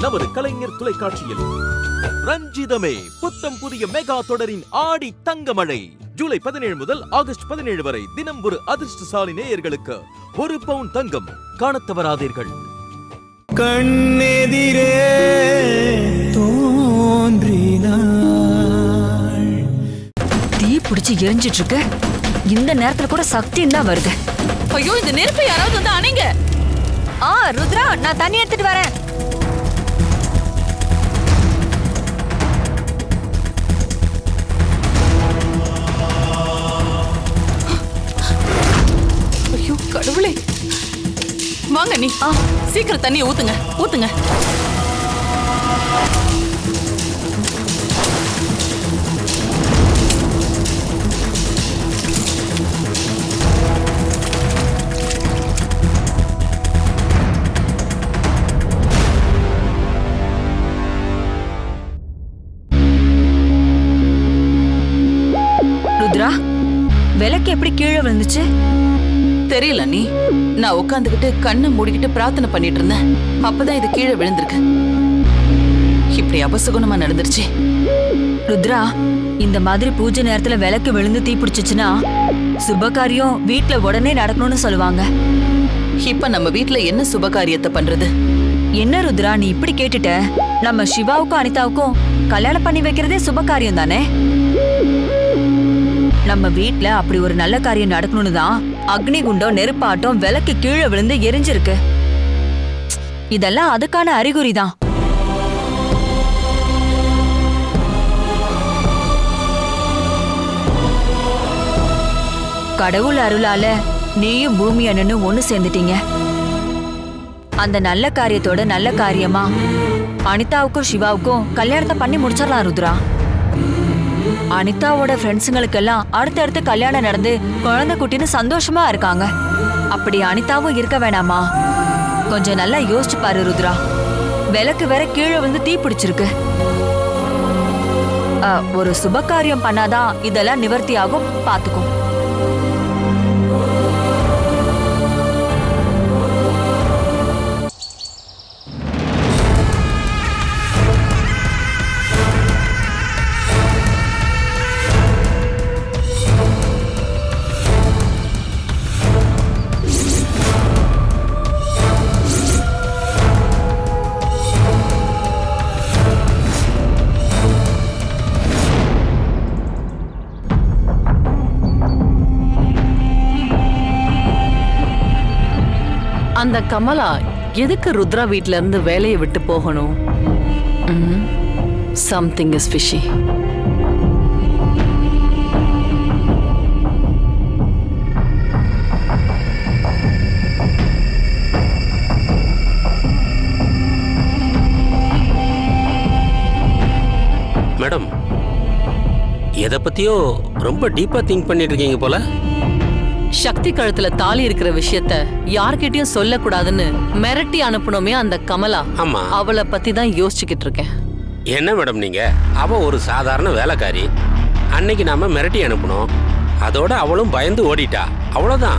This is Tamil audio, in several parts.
நமது கலைஞர் தொலைக்காட்சியில். ரஞ்சிதமே புத்தம் புதிய மெகா தொடரின் ஆடி தங்கமழை. ஜூலை பதினேழு முதல் ஆகஸ்ட் பதினேழு வரை தினம் ஒரு அதிர்ஷ்டசாலி நேயர்களுக்கு ஒரு பவுன் தங்கம் காணத் தவறாதீர்கள் கண்ணெதிரே தோன்றினாள். தீ பிடிச்சு எரிஞ்சிட்டு இருக்கு இந்த நேரத்துல கூட சக்தி தான் வருது. ஐயோ இந்த நெருப்பை யாராவது வந்து அணைங்க. ஆ ருத்ரா நான் தண்ணி எடுத்துட்டு வரேன். கடவுளே வாங்க நீ. ஆ. சீக்கிரம் தண்ணியை ஊத்துங்க ஊத்துங்க. ருத்ரா விளக்கு எப்படி கீழே விழுந்துச்சு? தெரியல நீ. நான் உட்காந்துக்கிட்டு கண்ணை மூடிக்கிட்டு பிரார்த்தனை பண்ணிட்டு இருந்தேன். அப்பதான் இது கீழே விழுந்திருக்கு. இப்படி அபசகுணமா நடந்துருச்சு. ருத்ரா இந்த மாதிரி பூஜை நேரத்துல விளக்கு விழுந்து தீ பிடிச்சிச்சுன்னா சுபகாரியம் வீட்ல உடனே நடக்கணும்னு சொல்லுவாங்க. இப்ப நம்ம வீட்ல என்ன சுபகாரியத்தை பண்றது? என்ன ருத்ரா நீ இப்படி கேட்டுட்ட? நம்ம சிவாவுக்கும் அனிதாவுக்கும் கல்யாணம் பண்ணி வைக்கிறதே சுபகாரியம் தானே? நம்ம வீட்ல அப்படி ஒரு நல்ல காரியம் நடக்கணும்னு தான் அக்னி குண்டம் நெருப்பாட்டம் விளக்கு கீழே விழுந்து எரிஞ்சிருக்கு. இதெல்லாம் அதுக்கான அறிகுறி தான் கடவுள் அருளால நீயும் பூமி அண்ணனும் ஒண்ணு சேர்ந்துட்டீங்க. அந்த நல்ல காரியத்தோட நல்ல காரியமா? அனிதாவுக்கும் சிவாவுக்கும் கல்யாணத்தை பண்ணி முடிச்சிடலாம் ருத்ரா. அனிதாவோட ஃப்ரெண்ட்ஸுங்களுக்கெல்லாம் அடுத்தடுத்து கல்யாணம் நடந்து குழந்தை குட்டின்னு சந்தோஷமா இருக்காங்க. அப்படி அனிதாவும் இருக்க வேணாமா? கொஞ்சம் நல்லா யோசிச்சு பாரு ருத்ரா. விளக்கு வேற கீழே வந்து தீ பிடிச்சிருக்கு. ஒரு சுபகாரியம் பண்ணாதான் இதெல்லாம் நிவர்த்தி ஆகும் பார்த்துக்கும் அந்த கமலா எதுக்கு ருத்ரா வீட்ல இருந்து வேலையை விட்டு போகணும்? சம்திங் இஸ் ஃபிஷி மேடம் எதை பத்தியோ ரொம்ப டீப்பா திங்க் பண்ணிட்டு இருக்கீங்க போல. சக்தி கழுத்துல தாலி இருக்கிற விஷயத்த யார்கிட்டயும் சொல்லக்கூடாதுன்னு மிரட்டி அனுப்பணுமே அந்த கமலா. ஆமா. அவளை பத்தி தான் யோசிச்சுக்கிட்டு இருக்கேன். என்ன மேடம் நீங்க? அவ ஒரு சாதாரண வேலைக்காரி. அன்னைக்கு நாம மிரட்டி அனுப்பணும் அதோட அவளும் பயந்து ஓடிட்டா. அவ்வளவுதான்.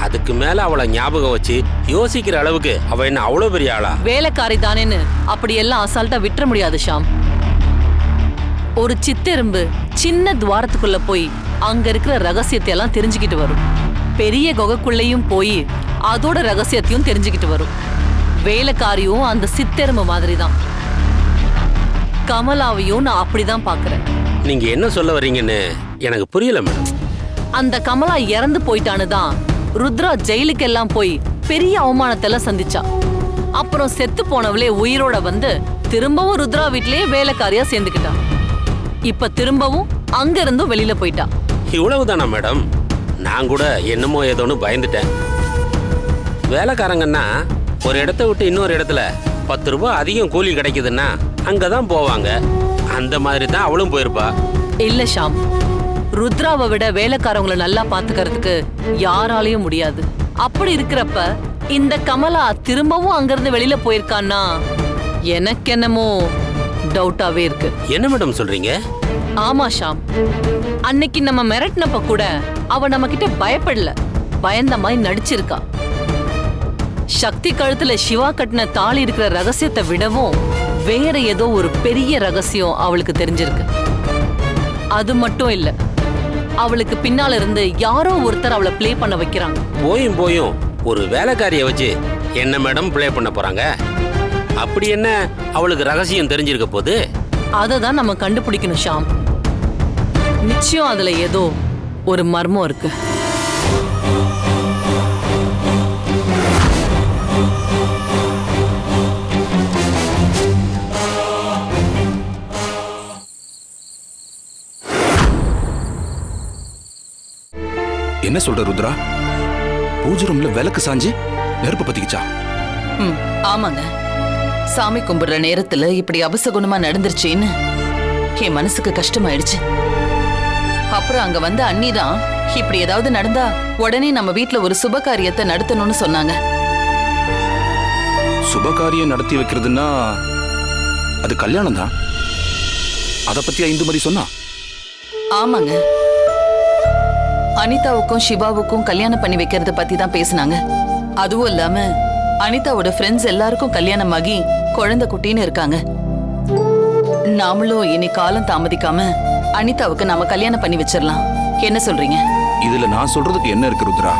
அதுக்கு மேல அவளை ஞாபகம் வச்சு யோசிக்கிற அளவுக்கு அவ என்ன அவ்வளவு பெரிய ஆளா? வேலைக்காரி தானேன்னு அப்படி எல்லாம் அசால்ட்டா விட்டுற முடியாது ஷாம். ஒரு சித்தெரும்பு சின்ன துவாரத்துக்குள்ள போய் அங்க இருக்கிற ரகசியத்தை எல்லாம் தெரிஞ்சுக்கிட்டு வரும். பெரிய குகைக்குள்ளேயும் போய் அதோட ரகசியத்தையும் தெரிஞ்சுக்கிட்டு வரும். வேலைக்காரியும் அந்த சித்தெரும்பு மாதிரி தான் கமலாவையும் நான் அப்படிதான் பாக்குறேன் நீங்க என்ன சொல்ல வர்றீங்கன்னு எனக்கு புரியல மேடம். அந்த கமலா இறந்து போயிட்டான்னு தான் ருத்ரா ஜெயிலுக்கு எல்லாம் போய் பெரிய அவமானத்தை எல்லாம் சந்திச்சா. அப்புறம் செத்து போனவளே உயிரோட வந்து திரும்பவும் ருத்ரா வீட்லயே வேலைக்காரியா சேர்ந்துக்கிட்டா. இப்ப திரும்பவும் அங்க இருந்தும் வெளியில போயிட்டா. இவ்வளவுதானா மேடம்? நான் கூட என்னமோ ஏதோன்னு பயந்துட்டேன். வேலைக்காரங்கன்னா ஒரு இடத்த விட்டு இன்னொரு இடத்துல பத்து ரூபா அதிகம் கூலி கிடைக்குதுன்னா அங்கதான் போவாங்க. அந்த மாதிரி தான் அவளும் போயிருப்பா. இல்ல ஷாம். ருத்ராவை விட வேலைக்காரங்களை நல்லா பாத்துக்கிறதுக்கு யாராலையும் முடியாது. அப்படி இருக்கிறப்ப இந்த கமலா திரும்பவும் அங்கிருந்து வெளியில போயிருக்கான்னா எனக்கு என்னமோ டவுட்டாவே இருக்கு. என்ன மேடம் சொல்றீங்க? ஆமா ஷாம். அன்னைக்கு நம்ம மிரட்டினப்ப கூட அவ நம்ம கிட்ட பயப்படல. பயந்த மாதிரி நடிச்சிருக்கா. சக்தி கழுத்துல சிவா கட்டின தாலி இருக்கிற ரகசியத்தை விடவும் வேற ஏதோ ஒரு பெரிய ரகசியம் அவளுக்கு தெரிஞ்சிருக்கு. அது மட்டும் இல்ல அவளுக்கு பின்னால இருந்து யாரோ ஒருத்தர் அவளை ப்ளே பண்ண வைக்கிறாங்க. போயும் போயும் ஒரு வேலைக்காரியை வச்சு என்ன மேடம் ப்ளே பண்ண போறாங்க? அப்படி என்ன அவளுக்கு ரகசியம் தெரிஞ்சிருக்க போது அதை தான் நம்ம கண்டுபிடிக்கணும் ஷாம். நிச்சயம் அதுல ஏதோ ஒரு மர்மம் இருக்கு. என்ன சொல்ற ருத்ரா? பூஜை ரூம்ல விளக்கு சாஞ்சி நெருப்பு பத்திக்கிச்சா? ம் ஆமாங்க. சாமி கும்பிடுற நேரத்துல இப்படி அபசகுணமா நடந்துருச்சேன்னு என் மனசுக்கு கஷ்டமாயிடுச்சு. அப்புறம் அங்க வந்த அண்ணி தான் இப்படி ஏதாவது நடந்தா உடனே நம்ம வீட்ல ஒரு சுப காரியத்தை நடத்தணும்னு சொன்னாங்க. சுபகாரியம் நடத்தி வைக்கிறதுன்னா அது கல்யாணம் தான். அதை பத்தியா இந்துமதி சொன்னா? ஆமாங்க. அனிதாவுக்கும் சிவாவுக்கும் கல்யாணம் பண்ணி வைக்கிறத பத்தி தான் பேசுனாங்க. அதுவும் இல்லாம அனிதாவோட ஃப்ரெண்ட்ஸ் எல்லாருக்கும் கல்யாணம் ஆகி குழந்தை குட்டின்னு இருக்காங்க. நாமளும் இனி காலம் தாமதிக்காம அனிதாவுக்கு நாம கல்யாணம் பண்ணி வச்சிடலாம் என்ன சொல்றீங்க? இதுல நான் சொல்றதுக்கு என்ன இருக்கு ருத்ரா?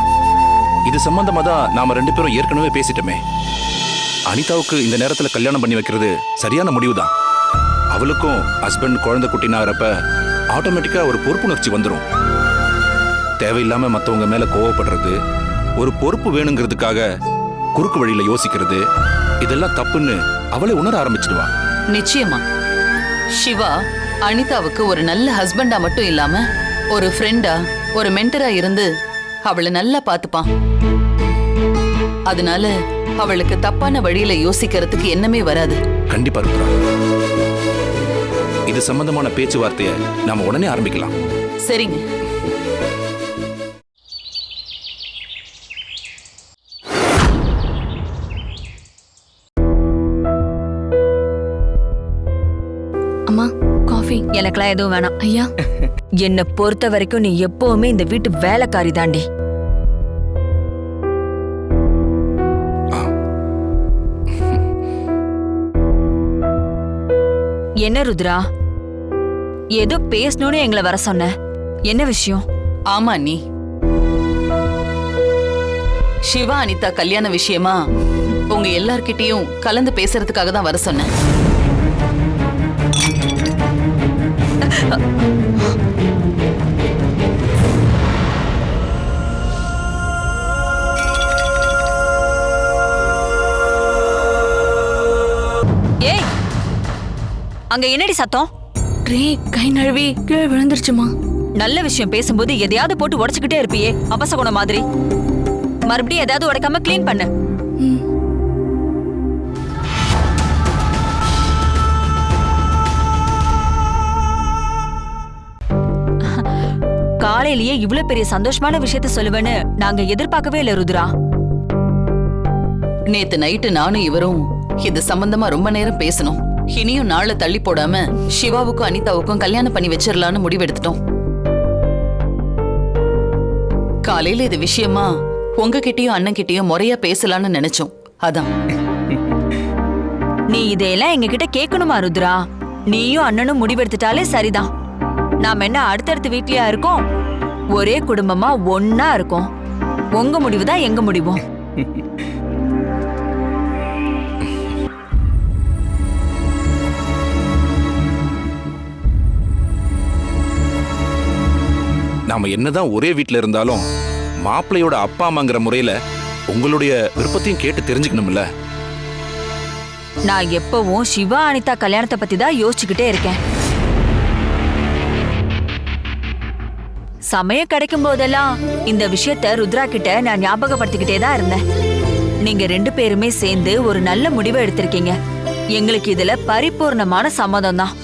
இது சம்பந்தமா தான் நாம ரெண்டு பேரும் ஏற்கனவே பேசிட்டோமே. அனிதாவுக்கு இந்த நேரத்துல கல்யாணம் பண்ணி வைக்கிறது சரியான முடிவு தான் அவளுக்கும் ஹஸ்பண்ட் குழந்தை குட்டினாகிறப்ப ஆட்டோமேட்டிக்கா ஒரு பொறுப்புணர்ச்சி வந்துடும் தேவையில்லாம மற்றவங்க மேல கோவப்படுறது ஒரு பொறுப்பு வேணுங்கிறதுக்காக குறுக்கு வழியில யோசிக்கிறது இதெல்லாம் தப்புன்னு அவளே உணர ஆரம்பிச்சிடுவா. நிச்சயமா. சிவா அனிதாவுக்கு ஒரு நல்ல ஹஸ்பண்டா மட்டும் இல்லாம ஒரு ஃப்ரெண்டா ஒரு மென்டரா இருந்து அவளை நல்லா பார்த்துப்பான் அதனால அவளுக்கு தப்பான வழியில யோசிக்கிறதுக்கு எண்ணமே வராது. கண்டிப்பா ருத்ரா. இது சம்பந்தமான பேச்சுவார்த்தையை நாம உடனே ஆரம்பிக்கலாம். சரிங்க. எனக்கெல்லாம் எதுவும் வேணாம். ஐயா. என்னை பொறுத்த வரைக்கும் நீ எப்பவுமே இந்த வீட்டு வேலைக்காரி தாண்டி. என்ன ருத்ரா? ஏதோ பேசணும்னு எங்களை வர சொன்ன. என்ன விஷயம்? ஆமா நீ சிவா அனிதா கல்யாண விஷயமா உங்க எல்லார்கிட்டயும் கலந்து பேசுறதுக்காக தான் வர சொன்னேன். ஏய் அங்க என்னடி சத்தம்? ட்ரே கை நழுவி கீழே விழுந்துருச்சுமா. நல்ல விஷயம் பேசும்போது எதையாவது போட்டு உடைச்சுக்கிட்டே இருப்பியே அபசகுணம் மாதிரி. மறுபடியும் ஏதாவது உடைக்காம க்ளீன் பண்ணு. காலையிலேயே இவ்ளோ பெரிய சந்தோஷமான விஷயத்த சொல்லுவேன்னு நாங்க எதிர்பார்க்கவே இல்ல ருத்ரா. நேத்து நைட்டு நானும் இவரும் இது சம்பந்தமா ரொம்ப நேரம் பேசணும். இனியும் நாளை தள்ளி போடாம சிவாவுக்கும் அனிதாவுக்கும் கல்யாணம் பண்ணி வச்சிடலான்னு முடிவெடுத்துட்டோம். காலையில இது விஷயமா உங்ககிட்டயும் அண்ணன் கிட்டயும் முறையா பேசலாம்னு நினைச்சோம். அதான். நீ இதையெல்லாம் எங்க கிட்ட கேட்கணுமா ருத்ரா? நீயும் அண்ணனும் முடிவெடுத்துட்டாலே சரிதான். நாம என்ன அடுத்தடுத்த வீட்லயா இருக்கோம்? ஒரே குடும்பமா ஒன்னா இருக்கோம். உங்க முடிவுதான் எங்க முடிவும் நாம என்னதான் ஒரே வீட்ல இருந்தாலும் மாப்பிள்ளையோட அப்பா அம்மாங்கிற முறையில உங்களுடைய விருப்பத்தையும் கேட்டு தெரிஞ்சுக்கணும்ல? நான் எப்பவும் சிவா அனிதா கல்யாணத்தை பத்தி தான் யோசிச்சுக்கிட்டே இருக்கேன். சமயம் கிடைக்கும் போதெல்லாம் இந்த விஷயத்த ருத்ரா கிட்ட நான் ஞாபகப்படுத்திக்கிட்டே தான் இருந்தேன். நீங்க ரெண்டு பேருமே சேர்ந்து ஒரு நல்ல முடிவை எடுத்திருக்கீங்க. எங்களுக்கு இதுல பரிபூர்ணமான சம்மதம் தான்.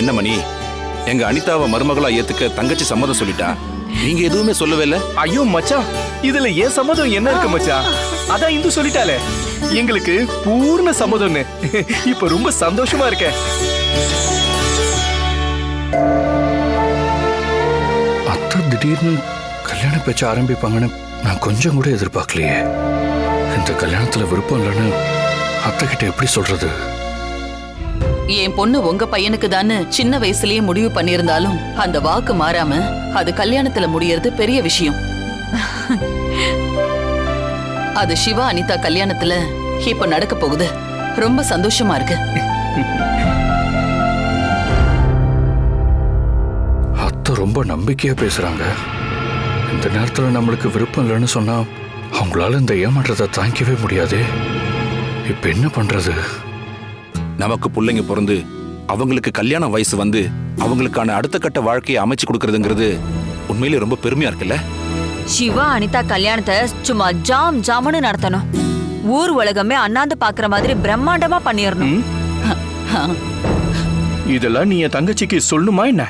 என்ன மணி? எங்க அனிதாவை மருமகளா ஏத்துக்க தங்கச்சி சம்மதம் சொல்லிட்டா? நீங்க எதுவுமே சொல்லவே இல்ல. ஐயோ மச்சான் இதுல ஏன் சம்மதம் என்ன இருக்கு மச்சான் அதான் இந்து சொல்லிட்டாலே எங்களுக்கு பூர்ண சம்மதம்னு. இப்ப ரொம்ப சந்தோஷமா இருக்கேன் அத்தை திடீர்னு கல்யாண பேச்ச ஆரம்பிப்பாங்கன்னு நான் கொஞ்சம் கூட எதிர்பார்க்கலையே. இந்த கல்யாணத்துல விருப்பம் இல்லைன்னு அத்தை கிட்ட எப்படி சொல்றது? என் பொண்ணு உங்க பையனுக்கு தானே சின்ன வயசுலயே முடிவு பண்ணியிருந்தாலும் அந்த வாக்கு மாறாம அது கல்யாணத்துல முடியறது பெரிய விஷயம். அது சிவா அனிதா கல்யாணத்துல இப்ப நடக்க போகுது. ரொம்ப சந்தோஷமா இருக்கு. அத்தை ரொம்ப நம்பிக்கையா பேசுறாங்க. இந்த நேரத்துல நம்மளுக்கு விருப்பம் இல்லைன்னு சொன்னா அவங்களால இந்த ஏமாற்றத்தை தாங்கிக்கவே முடியாதே. இப்ப என்ன பண்றது? நமக்கு பிள்ளைங்க பிறந்து அவங்களுக்கு கல்யாண வயசு வந்து அவங்களுக்கான அடுத்த கட்ட வாழ்க்கையை அமைச்சு கொடுக்கறதுங்கிறது உண்மையிலே ரொம்ப பெருமையா இருக்குல்ல? சிவா அனிதா கல்யாணத்தை சும்மா ஜாம் ஜாமுன்னு நடத்தணும். ஊர் உலகமே அண்ணாந்து பாக்குற மாதிரி பிரம்மாண்டமா பண்ணிடணும் இதெல்லாம் நீ என் தங்கச்சிக்கு சொல்லணுமா என்ன.